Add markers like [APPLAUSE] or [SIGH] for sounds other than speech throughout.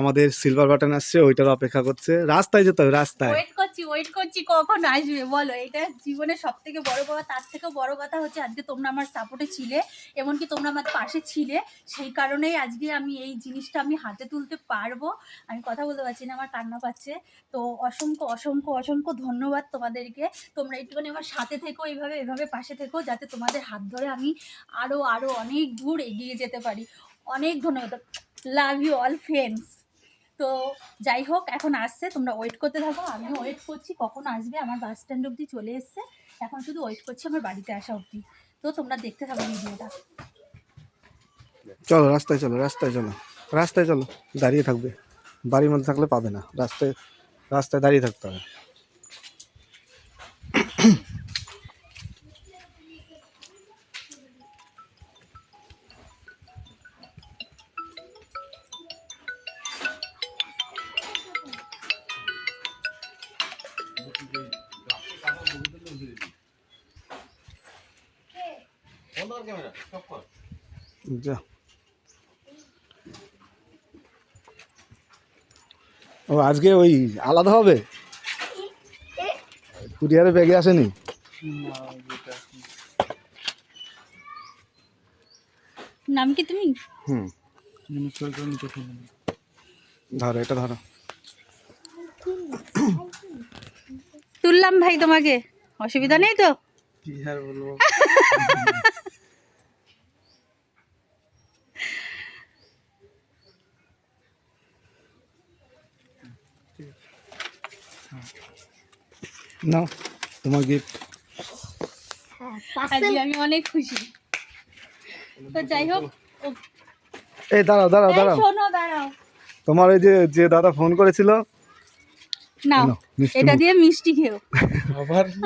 আমাদের silver button আসছে, ওইটার অপেক্ষা করছে। রাস্তায় যেতে হবে, রাস্তায়। ওয়েট করছি ওয়েট করছি, কখন আসবে? বলো, এটা জীবনের সব থেকে বড় কথা, তার বড় কথা হচ্ছে আজকে তোমরা আমার সাপোর্টে ছিলে, এমনকি তোমরা আমার পাশে ছিলে। সেই কারণেই আজকে আমি এই জিনিসটা আমি হাতে তুলতে পারব। আমি কথা বলতে পারছি না, আমার কান্না পাচ্ছে। তো অসংখ্য অসংখ্য অসংখ্য ধন্যবাদ তোমাদেরকে। তোমরা একটুখানি আমার সাথে থেকো, এইভাবে এভাবে পাশে থেকো, যাতে তোমাদের হাত ধরে আমি আরও আরও অনেক দূর এগিয়ে যেতে পারি। অনেক ধন্যবাদ। লাভ ইউ অল ফ্রেন্ডস তো যাই হোক, এখন আসছে, তোমরা ওয়েট করতে থাকো, আমিও ওয়েট করছি, কখন আসবে, আমার বাস স্ট্যান্ড অব্দি চলে এসছে, এখন শুধু ওয়েট করছি আমার বাড়িতে আসা অবধি। তো তোমরা দেখতে থাকো ভিডিওটা। চলো, রাস্তায় চলো রাস্তায় চলো রাস্তায় চলো, দাঁড়িয়ে থাকবে। বাড়ির মধ্যে থাকলে পাবে না, রাস্তায় রাস্তায় দাঁড়িয়ে থাকতে হবে। যা। ও আজকে ওই আলাদা হবে? কুরিয়ারে ব্যাগে আসেনি? নাম কি তুমি? হুম। ধরো এটা ধরো। তুললাম ভাই তোমাকে। অসুবিধা নেই তো? নাও তোমার গিফট আমি অনেক খুশি। তো যাই হোক এই দাঁড়াও দাঁড়াও এই দাঁড়াও। তোমার ওই যে যে দাদা ফোন করেছিল নাও এটা দিয়ে মিষ্টি খেও। আবার? [LAUGHS]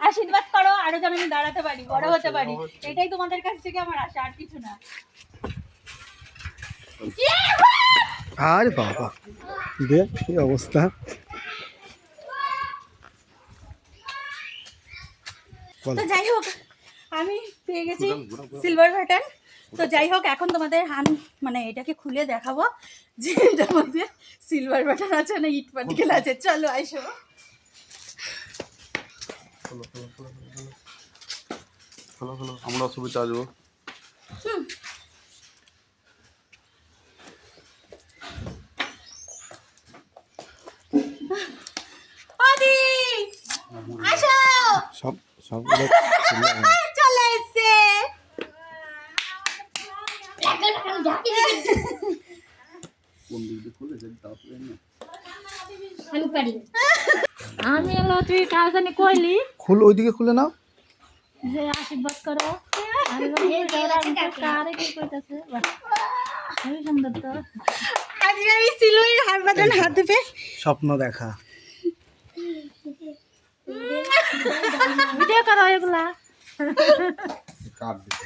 আশীর্বাদ করো আরও যেন আমি দাঁড়াতে পারি বড় হতে পারি। এটাই তোমাদের কাছ থেকে আমার আশা আর কিছু না। আরে বাবা দে কি অবস্থা। তো যাই হোক আমি পেয়ে গেছি সিলভার বাটন তো যাই হোক এখন তোমাদের হান মানে এটাকে খুলে দেখাবো যে এটার মধ্যে সিলভার বাটন আছে না ইট পার্টিকেল আছে। চলো আইসো। হলো হলো আমরা অসুবিধা আসব। আদি সব সবগুলো ছিল। চলে এসছে কোন দিক দিয়ে খুলে সেটা তাড়াতাড়ি না আমি পারি আমি হলো তুই জানি কইলি খুল ওইদিকে খুলে নাও। যে আশীর্বাদ করো। আমি বলি, তোরা আমাকে কারে কি কইতাছে খুবই সুন্দর তো। আজকে আমি হার বাটন হাতে পেয়ে স্বপ্ন দেখা। ভিডিও করো এগুলা। কাট দিতে